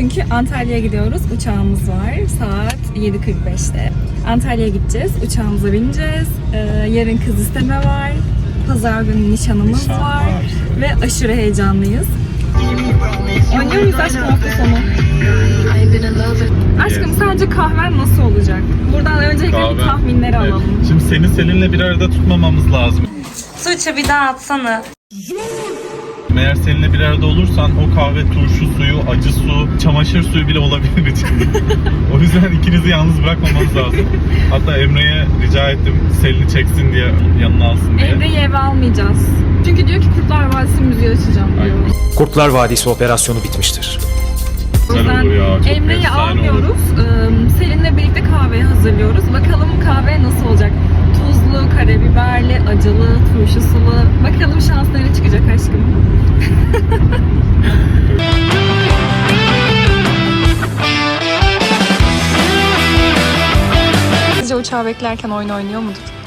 çünkü Antalya'ya gidiyoruz. Uçağımız var saat 7.45'te. Antalya'ya gideceğiz. Uçağımıza bineceğiz. Ee, yarın kız isteme var. Pazar günü nişanımız Nişan var. var. Ve aşırı heyecanlıyız. Oynuyor muyuz aşkım hafta sonu? Aşkım sence kahven nasıl olacak? Buradan öncelikle bir Kahve. tahminleri Evet. alalım. Şimdi seni Selin'le bir arada tutmamamız lazım. Suçu bir daha atsana. Eğer seninle bir arada olursan o kahve turşu suyu, acı su, çamaşır suyu bile olabilir içinde. o yüzden ikinizi yalnız bırakmamanız lazım. Hatta Emre'ye rica ettim Selin'i çeksin diye yanına alsın diye. Emre'yi eve almayacağız. Çünkü diyor ki Kurtlar Vadisi müziği açacağım diyor. Aynen. Kurtlar Vadisi operasyonu bitmiştir. O yüzden olur Emre'yi almıyoruz. Ee, Selin'le birlikte kahveyi hazırlıyoruz. Bakalım kahve nasıl olacak? Tuzlu, karabiberli, acılı, turşusulu. Bakalım şansları çıkacak aşkım. Sizce uçağı beklerken oyun oynuyor mudur?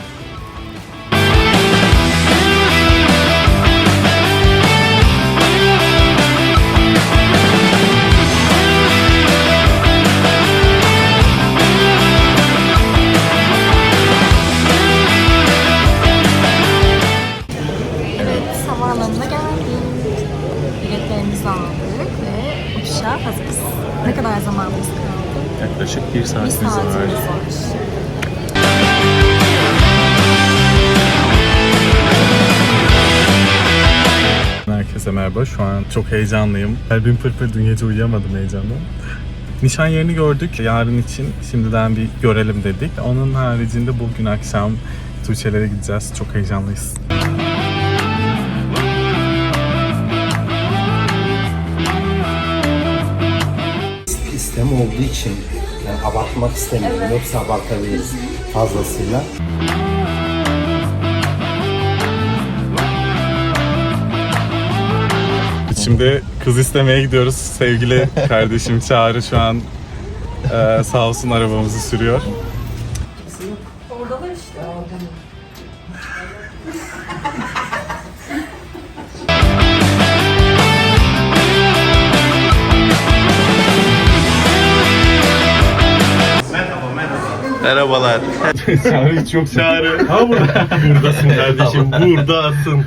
Bir saatimiz var. var. Herkese merhaba. Şu an çok heyecanlıyım. Kalbim pırpır dün gece uyuyamadım heyecandan. Nişan yerini gördük. Yarın için şimdiden bir görelim dedik. Onun haricinde bugün akşam Tuğçe'lere gideceğiz. Çok heyecanlıyız. sistem olduğu için yani abartmak istemiyorum. Yoksa abartabiliriz fazlasıyla. Şimdi kız istemeye gidiyoruz. Sevgili kardeşim Çağrı şu an e, sağ olsun arabamızı sürüyor. Oradalar işte. Merhabalar. Çağrı hiç yok Çağrı. Ha burada. Buradasın kardeşim. Buradasın.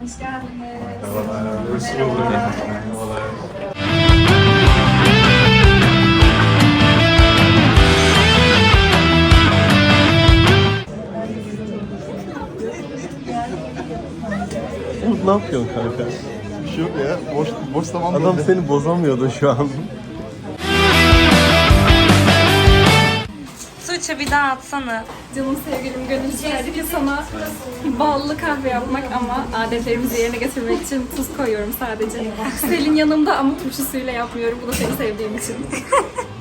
Hoş geldiniz. Hoş bulduk. Ne yapıyorsun kanka? Bir şey yok ya. Boş, boş zaman Adam böyle. seni bozamıyordu şu an. Suçu bir daha atsana. Canım sevgilim gönül isterdi ki sana ballı kahve yapmak ama adetlerimizi yerine getirmek için tuz koyuyorum sadece. Selin yanımda ama turşu suyuyla yapmıyorum. Bu da seni sevdiğim için.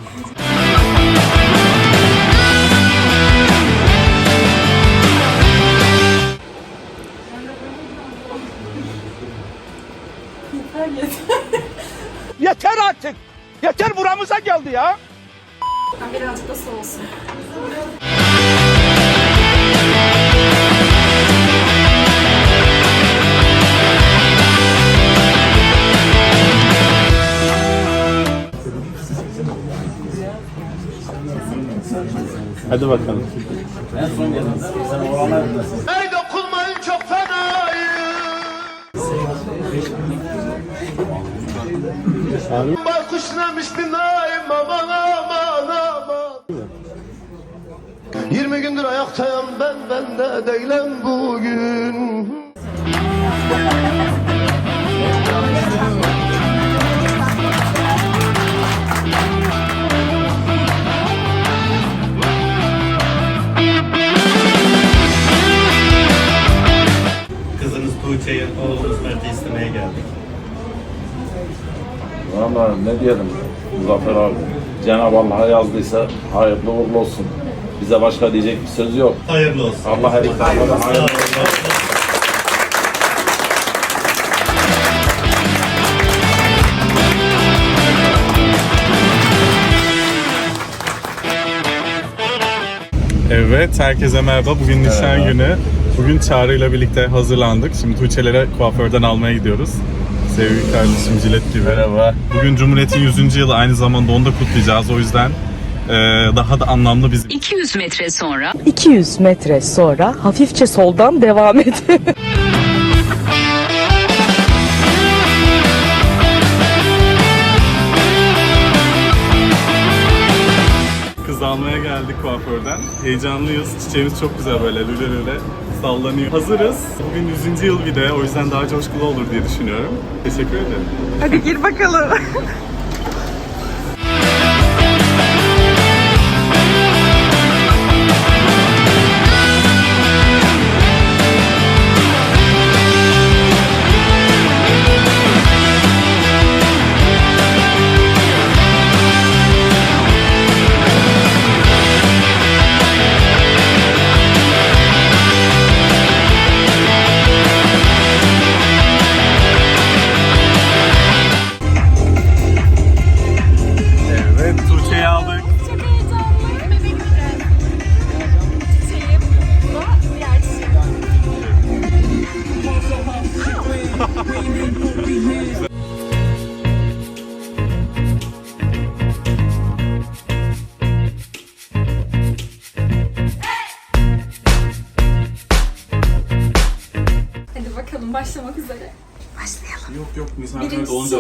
geldi ya. Birazcık da soğusun. Hadi bakalım. Ey dokunmayın Baykuş demişti naim aman aman aman. 20 gündür ayaktayım ben ben de değilim bugün. ne diyelim Muzaffer abi. Cenab-ı Allah'a yazdıysa hayırlı uğurlu olsun. Bize başka diyecek bir söz yok. Hayırlı olsun. Allah her iki hayırlı olsun. Evet, herkese merhaba. Bugün nişan evet. günü. Bugün Çağrı ile birlikte hazırlandık. Şimdi Tuğçe'lere kuaförden almaya gidiyoruz. Sevgili kardeşim Cilet gibi. Merhaba. Bugün Cumhuriyet'in 100. yılı aynı zamanda onu da kutlayacağız. O yüzden eee, daha da anlamlı bizim 200 metre sonra 200 metre sonra hafifçe soldan devam et. Geldik kuaförden. Heyecanlıyız. Çiçeğimiz çok güzel böyle lüle lüle sallanıyor. Hazırız. Bugün 100. yıl bir de o yüzden daha coşkulu olur diye düşünüyorum. Teşekkür ederim. Hadi gir bakalım.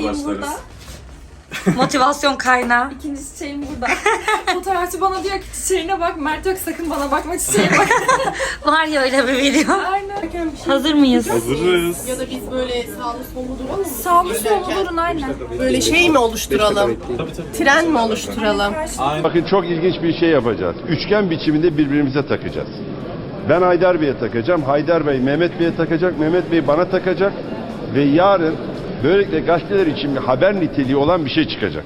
başlarız. burada. Motivasyon kaynağı. İkinci çiçeğim burada. Fotoğrafçı bana diyor ki çiçeğine bak. Mert yok sakın bana bakma çiçeğe bak. Var ya öyle bir video. aynen. Hazır mıyız? Hazırız. Ya da biz böyle sağlı sollu duralım mı? Sağlı sollu durun aynen. Böyle şey mi oluşturalım? Tren mi oluşturalım? Bakın çok ilginç bir şey yapacağız. Üçgen biçiminde birbirimize takacağız. Ben Haydar Bey'e takacağım. Haydar Bey Mehmet Bey'e takacak. Mehmet Bey bana takacak. Ve yarın böylelikle gazeteler için bir haber niteliği olan bir şey çıkacak.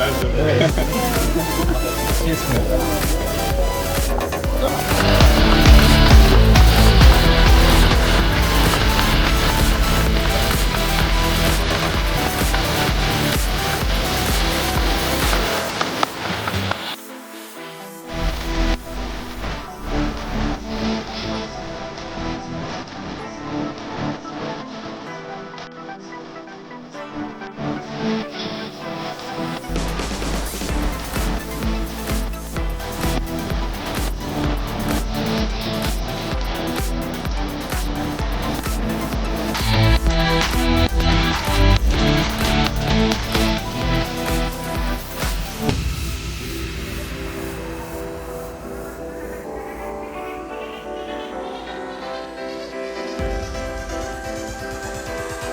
Konserler de.